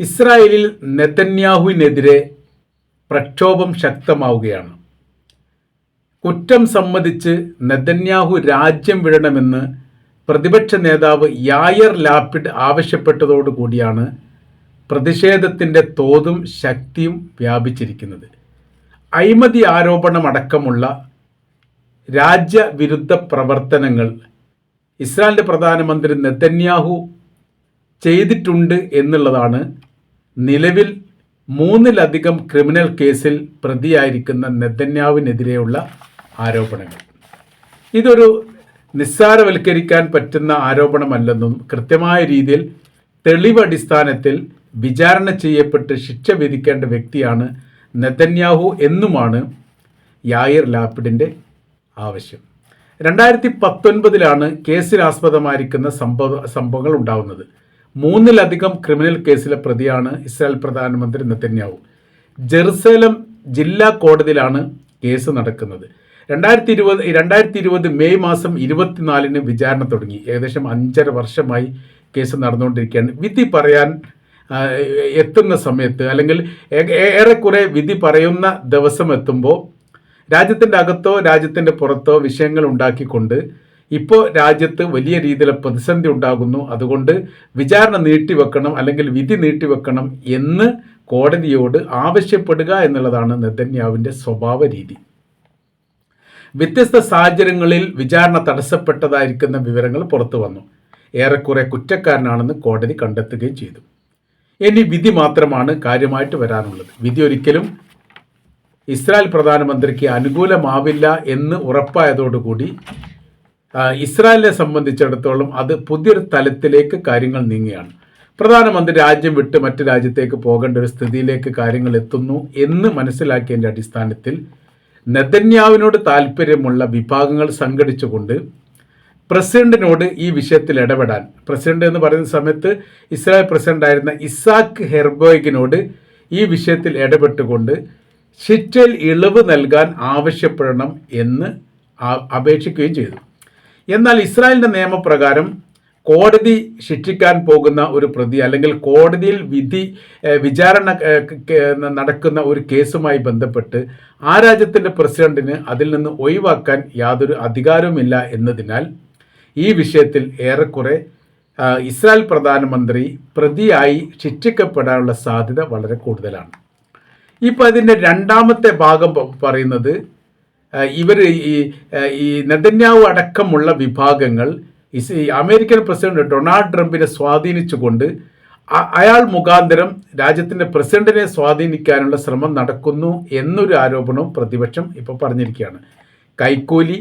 ഇസ്രായേലിൽ നെതന്യാഹുവിനെതിരെ പ്രക്ഷോഭം ശക്തമാവുകയാണ്. കുറ്റം സമ്മതിച്ച് നെതന്യാഹു രാജ്യം വിടണമെന്ന് പ്രതിപക്ഷ നേതാവ് യായർ ലാപ്പിഡ് ആവശ്യപ്പെട്ടതോടുകൂടിയാണ് പ്രതിഷേധത്തിന്റെ തോതും ശക്തിയും വ്യാപിച്ചിരിക്കുന്നത്. അഴിമതി ആരോപണമടക്കമുള്ള രാജ്യവിരുദ്ധ പ്രവർത്തനങ്ങൾ ഇസ്രായേലിന്റെ പ്രധാനമന്ത്രി നെതന്യാഹു ചെയ്തിട്ടുണ്ട് എന്നുള്ളതാണ് നിലവിൽ മൂന്നിലധികം ക്രിമിനൽ കേസിൽ പ്രതിയായിരിക്കുന്ന നെതന്യാവിനെതിരെയുള്ള ആരോപണങ്ങൾ. ഇതൊരു നിസ്സാരവൽക്കരിക്കാൻ പറ്റുന്ന ആരോപണമല്ലെന്നും കൃത്യമായ രീതിയിൽ തെളിവടിസ്ഥാനത്തിൽ വിചാരണ ചെയ്യപ്പെട്ട് ശിക്ഷ വിധിക്കേണ്ട വ്യക്തിയാണ് നെതന്യാഹു എന്നുമാണ് യായിർ ലാപ്പിഡിന്റെ ആവശ്യം. രണ്ടായിരത്തി പത്തൊൻപതിലാണ് കേസിനാസ്പദമായിരിക്കുന്ന സംഭവ സംഭവങ്ങൾ ഉണ്ടാവുന്നത്. മൂന്നിലധികം ക്രിമിനൽ കേസിലെ പ്രതിയാണ് ഇസ്രായേൽ പ്രധാനമന്ത്രി നെത്തന്യാവു ജെറുസലേം ജില്ലാ കോടതിയിലാണ് കേസ് നടക്കുന്നത്. രണ്ടായിരത്തി ഇരുപത് രണ്ടായിരത്തി ഇരുപത് മെയ് മാസം ഇരുപത്തിനാലിന് വിചാരണ തുടങ്ങി. ഏകദേശം അഞ്ചര വർഷമായി കേസ് നടന്നുകൊണ്ടിരിക്കുകയാണ്. വിധി പറയാൻ എത്തുന്ന സമയത്ത് അല്ലെങ്കിൽ ഏറെക്കുറെ വിധി പറയുന്ന ദിവസം എത്തുമ്പോൾ രാജ്യത്തിന്റെ അകത്തോ രാജ്യത്തിന്റെ പുറത്തോ വിഷയങ്ങൾ ഉണ്ടാക്കിക്കൊണ്ട് ഇപ്പോൾ രാജ്യത്ത് വലിയ രീതിയിലുള്ള പ്രതിസന്ധി ഉണ്ടാകുന്നു. അതുകൊണ്ട് വിചാരണ നീട്ടിവെക്കണം അല്ലെങ്കിൽ വിധി നീട്ടിവെക്കണം എന്ന് കോടതിയോട് ആവശ്യപ്പെടുക എന്നുള്ളതാണ് നെതന്യാവിന്റെ സ്വഭാവ രീതി. വ്യത്യസ്ത സാഹചര്യങ്ങളിൽ വിചാരണ തടസ്സപ്പെട്ടതായിരിക്കുന്ന വിവരങ്ങൾ പുറത്തു വന്നു. ഏറെക്കുറെ കുറ്റക്കാരനാണെന്ന് കോടതി കണ്ടെത്തുകയും ചെയ്തു. ഇനി വിധി മാത്രമാണ് കാര്യമായിട്ട് വരാനുള്ളത്. വിധി ഒരിക്കലും ഇസ്രായേൽ പ്രധാനമന്ത്രിക്ക് അനുകൂലമാവില്ല എന്ന് ഉറപ്പായതോടുകൂടി ഇസ്രായേലിനെ സംബന്ധിച്ചിടത്തോളം അത് പുതിയൊരു തലത്തിലേക്ക് കാര്യങ്ങൾ നീങ്ങുകയാണ്. പ്രധാനമന്ത്രി രാജ്യം വിട്ട് മറ്റു രാജ്യത്തേക്ക് പോകേണ്ട ഒരു സ്ഥിതിയിലേക്ക് കാര്യങ്ങൾ എത്തുന്നു എന്ന് മനസ്സിലാക്കിയതിന്റെ അടിസ്ഥാനത്തിൽ നെതന്യാവിനോട് താല്പര്യമുള്ള വിഭാഗങ്ങൾ സംഘടിച്ചുകൊണ്ട് പ്രസിഡന്റിനോട് ഈ വിഷയത്തിൽ ഇടപെടാൻ പ്രസിഡന്റ് എന്ന് പറയുന്ന സമയത്ത് ഇസ്രായേൽ പ്രസിഡന്റ് ആയിരുന്ന ഇസാക്ക് ഹെർബോയ്ഗിനോട് ഈ വിഷയത്തിൽ ഇടപെട്ടുകൊണ്ട് ശിക്ഷയിൽ ഇളവ് നൽകാൻ ആവശ്യപ്പെടണം എന്ന് അപേക്ഷിക്കുകയും ചെയ്തു. എന്നാൽ ഇസ്രായേലിന്റെ നിയമപ്രകാരം കോടതി ശിക്ഷിക്കാൻ പോകുന്ന ഒരു പ്രതി അല്ലെങ്കിൽ കോടതിയിൽ വിധി വിചാരണ നടക്കുന്ന ഒരു കേസുമായി ബന്ധപ്പെട്ട് ആ രാജ്യത്തിന്റെ പ്രസിഡന്റിന് അതിൽ നിന്ന് ഒഴിവാക്കാൻ യാതൊരു അധികാരവുമില്ല എന്നതിനാൽ ഈ വിഷയത്തിൽ ഏറെക്കുറെ ഇസ്രായേൽ പ്രധാനമന്ത്രി പ്രതിയായി ശിക്ഷിക്കപ്പെടാനുള്ള സാധ്യത വളരെ കൂടുതലാണ്. ഇപ്പോൾ അതിന്റെ രണ്ടാമത്തെ ഭാഗം പറയുന്നത് ഇവർ ഈ ഈ നെതന്യാവ് അടക്കമുള്ള വിഭാഗങ്ങൾ അമേരിക്കൻ പ്രസിഡന്റ് ഡൊണാൾഡ് ട്രംപിനെ സ്വാധീനിച്ചുകൊണ്ട് അയാൾ മുഖാന്തരം രാജ്യത്തിന്റെ പ്രസിഡന്റിനെ സ്വാധീനിക്കാനുള്ള ശ്രമം നടക്കുന്നു എന്നൊരു ആരോപണവും പ്രതിപക്ഷം ഇപ്പോൾ പറഞ്ഞിരിക്കുകയാണ്. കൈക്കൂലി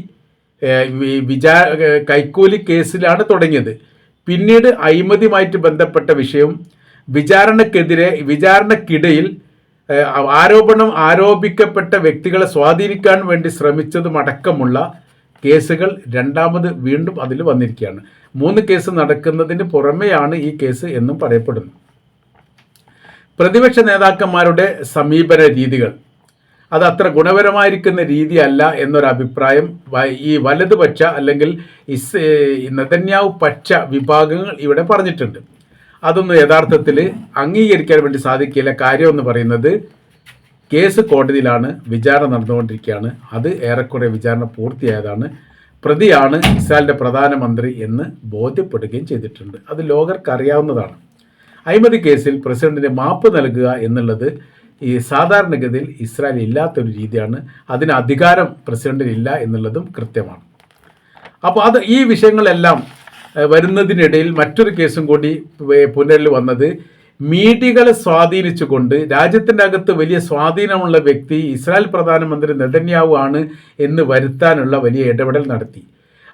വിചാ കൈക്കൂലി കേസിലാണ് തുടങ്ങിയത്. പിന്നീട് അഴിമതിയുമായിട്ട് ബന്ധപ്പെട്ട വിഷയം വിചാരണക്കെതിരെ വിചാരണക്കിടയിൽ ആരോപണം ആരോപിക്കപ്പെട്ട വ്യക്തികളെ സ്വാധീനിക്കാൻ വേണ്ടി ശ്രമിച്ചതും അടക്കമുള്ള കേസുകൾ രണ്ടാമത് വീണ്ടും അതിൽ വന്നിരിക്കുകയാണ്. മൂന്ന് കേസ് നടക്കുന്നതിന് പുറമെയാണ് ഈ കേസ് എന്നും പറയപ്പെടുന്നു പ്രതിപക്ഷ നേതാക്കന്മാരുടെ സമീപന രീതികൾ. അത് അത്ര ഗുണപരമായിരിക്കുന്ന രീതിയല്ല എന്നൊരു അഭിപ്രായം ഈ വലതുപക്ഷ അല്ലെങ്കിൽ ഇസ് നെതന്യാവ് പക്ഷ വിഭാഗങ്ങൾ ഇവിടെ പറഞ്ഞിട്ടുണ്ട്. അതൊന്നും യഥാർത്ഥത്തിൽ അംഗീകരിക്കാൻ വേണ്ടി സാധിക്കില്ല. കാര്യം എന്ന് പറയുന്നത് കേസ് കോടതിയിലാണ് വിചാരണ നടന്നുകൊണ്ടിരിക്കുകയാണ്. അത് ഏറെക്കുറെ വിചാരണ പൂർത്തിയായതാണ്. പ്രതിയാണ് ഇസ്രായേലിന്റെ പ്രധാനമന്ത്രി എന്ന് ബോധ്യപ്പെടുകയും ചെയ്തിട്ടുണ്ട്. അത് ലോകർക്ക് അറിയാവുന്നതാണ്. അഴിമതി കേസിൽ പ്രസിഡന്റിന് മാപ്പ് നൽകുക എന്നുള്ളത് ഈ സാധാരണഗതിയിൽ ഇസ്രായേൽ ഇല്ലാത്തൊരു രീതിയാണ്. അതിന് അധികാരം പ്രസിഡന്റിന് ഇല്ല എന്നുള്ളതും കൃത്യമാണ്. അപ്പോൾ അത് ഈ വിഷയങ്ങളെല്ലാം വരുന്നതിനിടയിൽ മറ്റൊരു കേസും കൂടി പുനരിൽ വന്നത്. മീഡിയകളെ സ്വാധീനിച്ചുകൊണ്ട് രാജ്യത്തിന്റെ അകത്ത് വലിയ സ്വാധീനമുള്ള വ്യക്തി ഇസ്രായേൽ പ്രധാനമന്ത്രി നെതന്യാവു ആണ് എന്ന് വരുത്താനുള്ള വലിയ ഇടപെടൽ നടത്തി.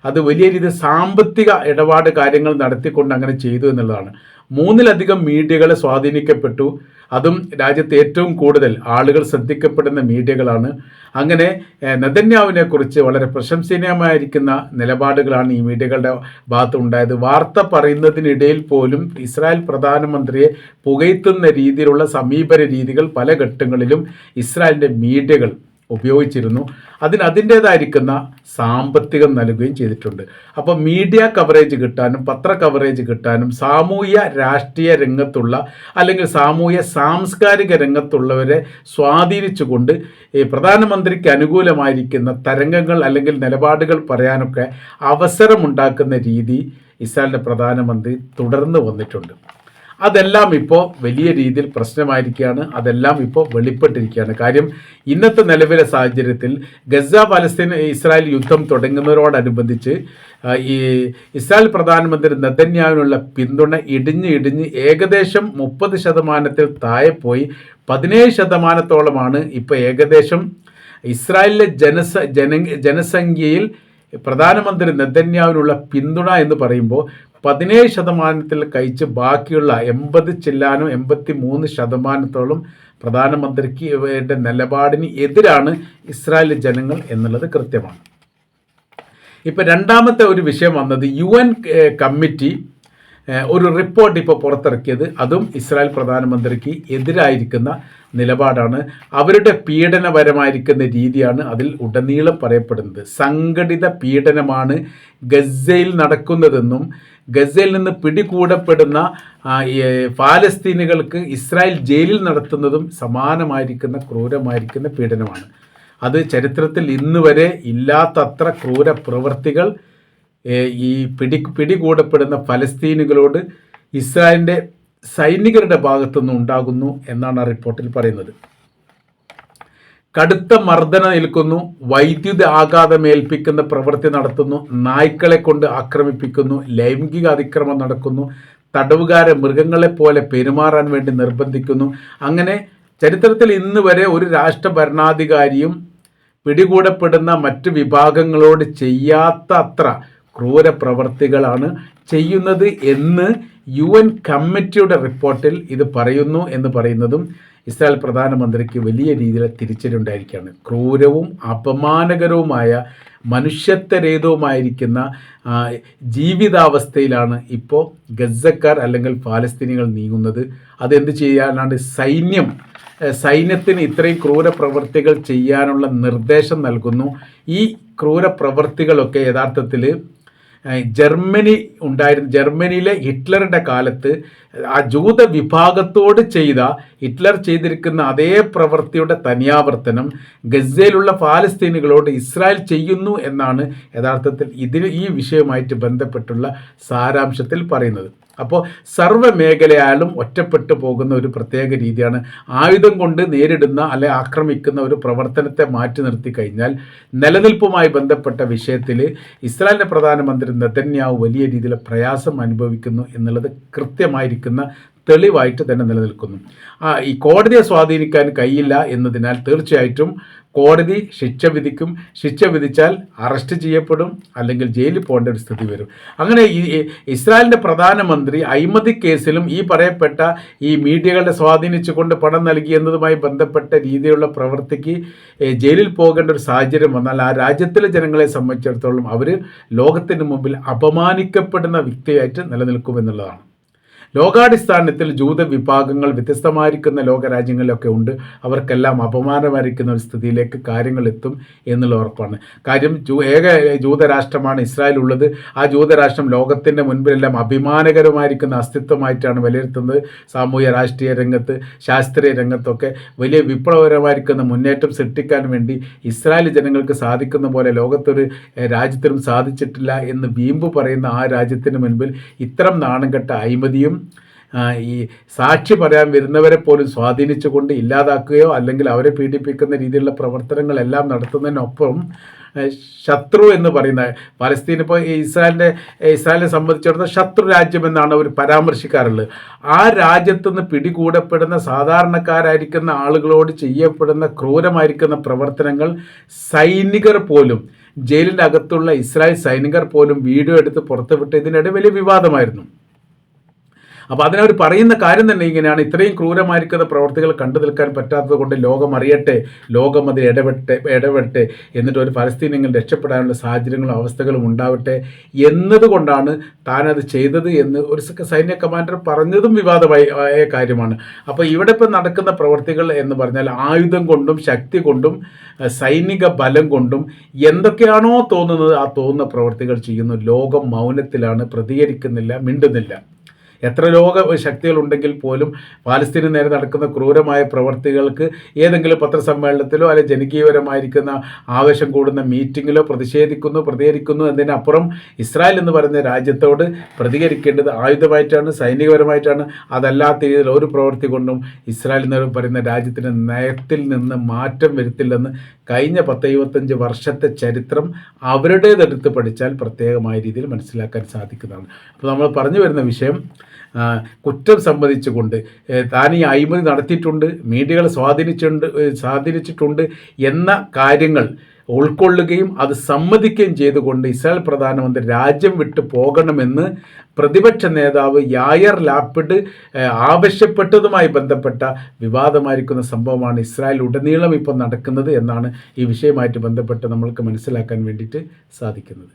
അത് വലിയ രീതിയിൽ സാമ്പത്തിക ഇടപാട് കാര്യങ്ങൾ നടത്തിക്കൊണ്ട് അങ്ങനെ ചെയ്തു എന്നുള്ളതാണ്. മൂന്നിലധികം മീഡിയകളെ സ്വാധീനിക്കപ്പെട്ടു. അതും രാജ്യത്ത് ഏറ്റവും കൂടുതൽ ആളുകൾ ശ്രദ്ധിക്കപ്പെടുന്ന മീഡിയകളാണ്. അങ്ങനെ നെതന്യാവിനെ കുറിച്ച് വളരെ പ്രശംസനീയമായിരിക്കുന്ന നിലപാടുകളാണ് ഈ മീഡിയകളുടെ ഭാഗത്ത് ഉണ്ടായത് വാർത്ത പറയുന്നതിനിടയിൽ പോലും ഇസ്രായേൽ പ്രധാനമന്ത്രിയെ പുകയ്ത്തുന്ന രീതിയിലുള്ള സമീപന രീതികൾ പല ഘട്ടങ്ങളിലും ഇസ്രായേലിന്റെ മീഡിയകൾ ഉപയോഗിച്ചിരുന്നു. അതിന് അതിന്റേതായിരിക്കുന്ന സാമ്പത്തികം നൽകുകയും ചെയ്തിട്ടുണ്ട്. അപ്പോൾ മീഡിയ കവറേജ് കിട്ടാനും പത്ര കവറേജ് കിട്ടാനും സാമൂഹ്യ രാഷ്ട്രീയ രംഗത്തുള്ള അല്ലെങ്കിൽ സാമൂഹ്യ സാംസ്കാരിക രംഗത്തുള്ളവരെ സ്വാധീനിച്ചുകൊണ്ട് ഈ പ്രധാനമന്ത്രിക്ക് അനുകൂലമായിരിക്കുന്ന തരംഗങ്ങൾ അല്ലെങ്കിൽ നിലപാടുകൾ പറയാനൊക്കെ അവസരമുണ്ടാക്കുന്ന രീതി ഇസ്രായേലിന്റെ പ്രധാനമന്ത്രി തുടർന്ന് വന്നിട്ടുണ്ട്. അതെല്ലാം ഇപ്പോൾ വലിയ രീതിയിൽ പ്രശ്നമായിരിക്കുകയാണ്. അതെല്ലാം ഇപ്പോൾ വെളിപ്പെട്ടിരിക്കുകയാണ്. കാര്യം ഇന്നത്തെ നിലവിലെ സാഹചര്യത്തിൽ ഗസ പലസ്തീൻ ഇസ്രായേൽ യുദ്ധം തുടങ്ങുന്നതോടനുബന്ധിച്ച് ഈ ഇസ്രായേൽ പ്രധാനമന്ത്രി നെതന്യാവിനുള്ള പിന്തുണ ഇടിഞ്ഞ് ഇടിഞ്ഞ് ഏകദേശം മുപ്പത് ശതമാനത്തിൽ താഴെ പോയി. പതിനേഴ് ശതമാനത്തോളമാണ് ഇപ്പോൾ ഏകദേശം ഇസ്രായേലിലെ ജനസ ജന ജനസംഖ്യയിൽ പ്രധാനമന്ത്രി നെതന്യാവിനുള്ള പിന്തുണ എന്ന് പറയുമ്പോൾ പതിനേഴ് ശതമാനത്തിൽ കഴിച്ച് ബാക്കിയുള്ള എൺപത് ചില്ലാനും എൺപത്തി മൂന്ന് ശതമാനത്തോളം പ്രധാനമന്ത്രിക്ക് ഇവരുടെ നിലപാടിന് എതിരാണ് ഇസ്രായേൽ ജനങ്ങൾ എന്നുള്ളത് കൃത്യമാണ്. ഇപ്പം രണ്ടാമത്തെ ഒരു വിഷയം വന്നത് യു എൻ കമ്മിറ്റി ഒരു റിപ്പോർട്ട് ഇപ്പോൾ പുറത്തിറക്കിയത്. അതും ഇസ്രായേൽ പ്രധാനമന്ത്രിക്ക് എതിരായിരിക്കുന്ന നിലപാടാണ്. അവരുടെ പീഡനപരമായിരിക്കുന്ന രീതിയാണ് അതിൽ ഉടനീളം പറയപ്പെടുന്നത്. സംഘടിത പീഡനമാണ് ഗസയിൽ നടക്കുന്നതെന്നും ഗസയിൽ നിന്ന് പിടികൂടപ്പെടുന്ന ഫാലസ്തീനുകൾക്ക് ഇസ്രായേൽ ജയിലിൽ നടത്തുന്നതും സമാനമായിരിക്കുന്ന ക്രൂരമായിരിക്കുന്ന പീഡനമാണ്. അത് ചരിത്രത്തിൽ ഇന്ന് വരെ ഇല്ലാത്തത്ര ക്രൂര പ്രവൃത്തികൾ ഈ പിടി പിടികൂടപ്പെടുന്ന ഫലസ്തീനുകളോട് ഇസ്രായേലിന്റെ സൈനികരുടെ ഭാഗത്തുനിന്ന് ഉണ്ടാകുന്നു എന്നാണ് ആ റിപ്പോർട്ടിൽ പറയുന്നത്. കടുത്ത മർദ്ദന നിൽക്കുന്നു വൈദ്യുതി ആഘാതമേൽപ്പിക്കുന്ന പ്രവൃത്തി നടത്തുന്നു നായ്ക്കളെ കൊണ്ട് ആക്രമിപ്പിക്കുന്നു ലൈംഗിക അതിക്രമം നടക്കുന്നു തടവുകാരെ മൃഗങ്ങളെ പോലെ പെരുമാറാൻ വേണ്ടി നിർബന്ധിക്കുന്നു. അങ്ങനെ ചരിത്രത്തിൽ ഇന്ന് വരെ ഒരു രാഷ്ട്ര ഭരണാധികാരിയും പിടികൂടപ്പെടുന്ന മറ്റ് വിഭാഗങ്ങളോട് ചെയ്യാത്ത അത്ര ക്രൂര പ്രവർത്തികളാണ് ചെയ്യുന്നത് എന്ന് യു എൻ കമ്മിറ്റിയുടെ റിപ്പോർട്ടിൽ ഇത് പറയുന്നു എന്ന് പറയുന്നതും ഇസ്രായേൽ പ്രധാനമന്ത്രിക്ക് വലിയ രീതിയിൽ തിരിച്ചടിയുണ്ടായിരിക്കുകയാണ്. ക്രൂരവും അപമാനകരവുമായ മനുഷ്യത്വരഹിതവുമായിരിക്കുന്ന ജീവിതാവസ്ഥയിലാണ് ഇപ്പോൾ ഗസക്കാർ അല്ലെങ്കിൽ പാലസ്തീനികൾ നീങ്ങുന്നത്. അതെന്ത് ചെയ്യാനാണ് സൈന്യം? സൈന്യത്തിന് ഇത്രയും ക്രൂര പ്രവൃത്തികൾ ചെയ്യാനുള്ള നിർദ്ദേശം നൽകുന്നു. ഈ ക്രൂര പ്രവൃത്തികളൊക്കെ യഥാർത്ഥത്തിൽ ജർമ്മനി ഉണ്ടായിരുന്ന. ജർമ്മനിയിലെ ഹിറ്റ്ലറുടെ കാലത്ത് ആ ജൂത വിഭാഗത്തോട് ചെയ്ത ഹിറ്റ്ലർ ചെയ്തിരിക്കുന്ന അതേ പ്രവൃത്തിയുടെ തനിയാവർത്തനം ഗസയിലുള്ള ഫാലസ്തീനുകളോട് ഇസ്രായേൽ ചെയ്യുന്നു എന്നാണ് യഥാർത്ഥത്തിൽ ഇതിന് ഈ വിഷയവുമായിട്ട് ബന്ധപ്പെട്ടുള്ള സാരാംശത്തിൽ പറയുന്നത്. അപ്പോൾ സർവ മേഖലയാലും ഒറ്റപ്പെട്ടു പോകുന്ന ഒരു പ്രത്യേക രീതിയാണ് ആയുധം കൊണ്ട് നേരിടുന്ന അല്ലെ ആക്രമിക്കുന്ന ഒരു പ്രവർത്തനത്തെ മാറ്റി നിർത്തി കഴിഞ്ഞാൽ നിലനിൽപ്പുമായി ബന്ധപ്പെട്ട വിഷയത്തിൽ ഇസ്രായേലിന്റെ പ്രധാനമന്ത്രി നെതന്യാവ് വലിയ രീതിയിൽ പ്രയാസം അനുഭവിക്കുന്നു എന്നുള്ളത് കൃത്യമായിരിക്കുന്ന തെളിവായിട്ട് തന്നെ നിലനിൽക്കുന്നു. ഈ കോടതിയെ സ്വാധീനിക്കാൻ കഴിയില്ല എന്നതിനാൽ തീർച്ചയായിട്ടും കോടതി ശിക്ഷ വിധിക്കും. ശിക്ഷ വിധിച്ചാൽ അറസ്റ്റ് ചെയ്യപ്പെടും അല്ലെങ്കിൽ ജയിലിൽ പോകേണ്ട ഒരു സ്ഥിതി വരും. അങ്ങനെ ഈ ഇസ്രായേലിന്റെ പ്രധാനമന്ത്രി അഴിമതി കേസിലും ഈ പറയപ്പെട്ട ഈ മീഡിയകളെ സ്വാധീനിച്ചുകൊണ്ട് പണം നൽകി എന്നതുമായി ബന്ധപ്പെട്ട രീതിയിലുള്ള പ്രവൃത്തിക്ക് ജയിലിൽ പോകേണ്ട ഒരു സാഹചര്യം വന്നാൽ ആ രാജ്യത്തിലെ ജനങ്ങളെ സംബന്ധിച്ചിടത്തോളം അവർ ലോകത്തിന് മുമ്പിൽ അപമാനിക്കപ്പെടുന്ന വ്യക്തിയായിട്ട് നിലനിൽക്കുമെന്നുള്ളതാണ് ലോകാടിസ്ഥാനത്തിൽ ജൂത വിഭാഗങ്ങൾ വ്യത്യസ്തമായിരിക്കുന്ന ലോകരാജ്യങ്ങളിലൊക്കെ ഉണ്ട്. അവർക്കെല്ലാം അപമാനമായിരിക്കുന്ന ഒരു സ്ഥിതിയിലേക്ക് കാര്യങ്ങൾ എത്തും എന്നുള്ള ഉറപ്പാണ്. കാര്യം ഏക ജൂതരാഷ്ട്രമാണ് ഇസ്രായേൽ ഉള്ളത്. ആ ജൂതരാഷ്ട്രം ലോകത്തിന്റെ മുൻപിലെല്ലാം അഭിമാനകരമായിരിക്കുന്ന അസ്തിത്വമായിട്ടാണ് വിലയിരുത്തുന്നത്. സാമൂഹ്യ രാഷ്ട്രീയ രംഗത്ത് ശാസ്ത്രീയ രംഗത്തൊക്കെ വലിയ വിപ്ലവകരമായിരിക്കുന്ന മുന്നേറ്റം സൃഷ്ടിക്കാൻ വേണ്ടി ഇസ്രായേൽ ജനങ്ങൾക്ക് സാധിക്കുന്ന പോലെ ലോകത്തൊരു രാജ്യത്തിനും സാധിച്ചിട്ടില്ല എന്ന് വീമ്പ് പറയുന്ന ആ രാജ്യത്തിന് മുൻപിൽ ഇത്തരം നാണംകെട്ട അഴിമതിയും ഈ സാക്ഷി പറയാൻ വരുന്നവരെ പോലും സ്വാധീനിച്ചുകൊണ്ട് ഇല്ലാതാക്കുകയോ അല്ലെങ്കിൽ അവരെ പീഡിപ്പിക്കുന്ന രീതിയിലുള്ള പ്രവർത്തനങ്ങളെല്ലാം നടത്തുന്നതിനൊപ്പം ശത്രു എന്ന് പറയുന്ന പലസ്തീൻ ഇപ്പോൾ ഇസ്രായേലിന്റെ ഇസ്രായേലിനെ സംബന്ധിച്ചിടത്തോളം ശത്രു രാജ്യം എന്നാണ് അവർ പരാമർശിക്കാറുള്ളത്. ആ രാജ്യത്തുനിന്ന് പിടികൂടപ്പെടുന്ന സാധാരണക്കാരായിരിക്കുന്ന ആളുകളോട് ചെയ്യപ്പെടുന്ന ക്രൂരമായിരിക്കുന്ന പ്രവർത്തനങ്ങൾ സൈനികർ പോലും ജയിലിന്റെ അകത്തുള്ള ഇസ്രായേൽ സൈനികർ പോലും വീഡിയോ എടുത്ത് പുറത്തുവിട്ട് ഇതിനിടെ വലിയ വിവാദമായിരുന്നു. അപ്പോൾ അതിനവർ പറയുന്ന കാര്യം തന്നെ ഇങ്ങനെയാണ്. ഇത്രയും ക്രൂരമായിരിക്കുന്ന പ്രവർത്തികൾ കണ്ടു നിൽക്കാൻ പറ്റാത്തത് കൊണ്ട് ലോകം അറിയട്ടെ ലോകം അതിൽ ഇടപെട്ടെ ഇടപെട്ടെ എന്നിട്ട് ഒരു പലസ്തീനെങ്കിൽ രക്ഷപ്പെടാനുള്ള സാഹചര്യങ്ങളും അവസ്ഥകളും ഉണ്ടാവട്ടെ എന്നതുകൊണ്ടാണ് താനത് ചെയ്തത് എന്ന് ഒരു സൈന്യ കമാൻഡർ പറഞ്ഞതും വിവാദമായ കാര്യമാണ്. അപ്പോൾ ഇവിടെ ഇപ്പം നടക്കുന്ന പ്രവർത്തികൾ എന്ന് പറഞ്ഞാൽ ആയുധം കൊണ്ടും ശക്തി കൊണ്ടും സൈനിക ബലം കൊണ്ടും എന്തൊക്കെയാണോ തോന്നുന്നത് ആ തോന്നുന്ന പ്രവർത്തികൾ ചെയ്യുന്നു. ലോകം മൗനത്തിലാണ് പ്രതികരിക്കുന്നില്ല മിണ്ടുന്നില്ല. എത്ര ലോക ശക്തികൾ ഉണ്ടെങ്കിൽ പോലും പാലസ്തീന് നേരെ നടക്കുന്ന ക്രൂരമായ പ്രവർത്തികൾക്ക് ഏതെങ്കിലും പത്രസമ്മേളനത്തിലോ അല്ലെങ്കിൽ ജനകീയപരമായിരിക്കുന്ന ആവേശം കൂടുന്ന മീറ്റിങ്ങിലോ പ്രതിഷേധിക്കുന്നു പ്രതികരിക്കുന്നു എന്നതിനപ്പുറം ഇസ്രായേൽ എന്ന് പറയുന്ന രാജ്യത്തോട് പ്രതികരിക്കേണ്ടത് ആയുധമായിട്ടാണ് സൈനികപരമായിട്ടാണ്. അതല്ലാത്ത രീതിയിൽ ഒരു പ്രവൃത്തി കൊണ്ടും ഇസ്രായേൽ എന്ന് പറയുന്ന രാജ്യത്തിന്റെ നയത്തിൽ നിന്ന് മാറ്റം വരുത്തില്ലെന്ന് കഴിഞ്ഞ പത്ത് ഇരുപത്തഞ്ച് വർഷത്തെ ചരിത്രം അവരുടേതെടുത്ത് പഠിച്ചാൽ പ്രത്യേകമായ രീതിയിൽ മനസ്സിലാക്കാൻ സാധിക്കുന്നതാണ്. അപ്പോൾ നമ്മൾ പറഞ്ഞു വരുന്ന വിഷയം കുറ്റം സമ്മതിച്ചുകൊണ്ട് ഏ, താൻ ഈ അഴിമതി നടത്തിയിട്ടുണ്ട് മീഡിയകൾ സ്വാധീനിച്ചിട്ടുണ്ട് സ്വാധീനിച്ചിട്ടുണ്ട് എന്ന കാര്യങ്ങൾ ഉൾക്കൊള്ളുകയും അത് സമ്മതിക്കുകയും ചെയ്തുകൊണ്ട് ഇസ്രായേൽ പ്രധാനമന്ത്രി രാജ്യം വിട്ടു പോകണമെന്ന് പ്രതിപക്ഷ നേതാവ് യായർ ലാപ്പിഡ് ആവശ്യപ്പെട്ടതുമായി ബന്ധപ്പെട്ട വിവാദമായിരിക്കുന്ന സംഭവമാണ് ഇസ്രായേൽ ഉടനീളം ഇപ്പം നടക്കുന്നത് എന്നാണ് ഈ വിഷയമായിട്ട് ബന്ധപ്പെട്ട് നമ്മൾക്ക് മനസ്സിലാക്കാൻ വേണ്ടിയിട്ട് സാധിക്കുന്നത്.